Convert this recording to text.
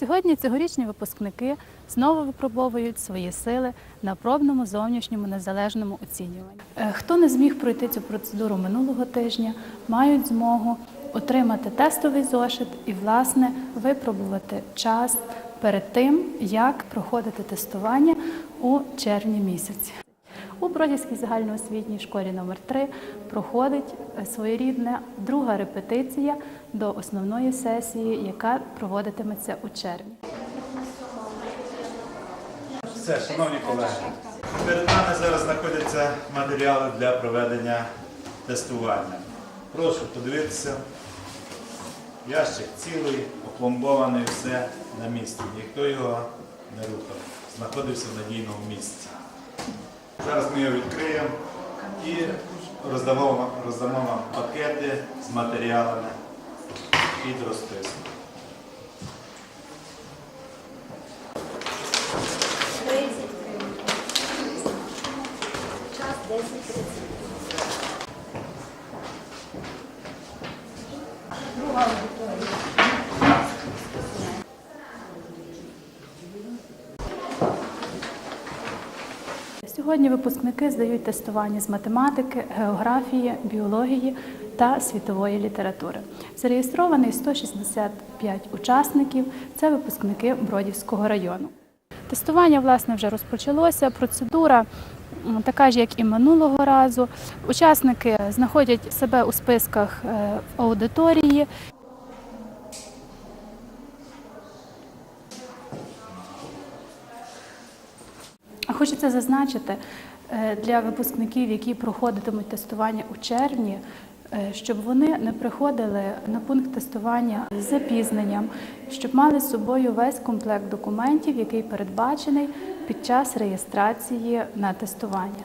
Сьогодні цьогорічні випускники знову випробовують свої сили на пробному зовнішньому незалежному оцінюванні. Е, Хто не зміг пройти цю процедуру минулого тижня, мають змогу отримати тестовий зошит і, власне, випробувати час перед тим, як проходити тестування у червні місяці. У Бродівській загальноосвітній школі номер 3 проходить е, своєрідна друга репетиція до основної сесії, яка проводитиметься у червні. Все, шановні колеги, перед нами зараз знаходяться матеріали для проведення тестування. Прошу подивитися. Ящик цілий, опломбований, все на місці. Ніхто його не рухав. Знаходився в надійному місці. Зараз ми його відкриємо і роздамо, роздамо вам пакети з матеріалами під розписку. 30 гривень. Час 10.30. Сьогодні випускники здають тестування з математики, географії, біології та світової літератури. Зареєстрований 165 учасників. Це випускники Бродівського району. Тестування власне вже розпочалося. Процедура така ж, як і минулого разу. Учасники знаходять себе у списках е, аудиторії. Хочеться зазначити е, для випускників, які проходитимуть тестування у червні, е, щоб вони не приходили на пункт тестування з запізненням, щоб мали з собою весь комплект документів, який передбачений під час реєстрації на тестування.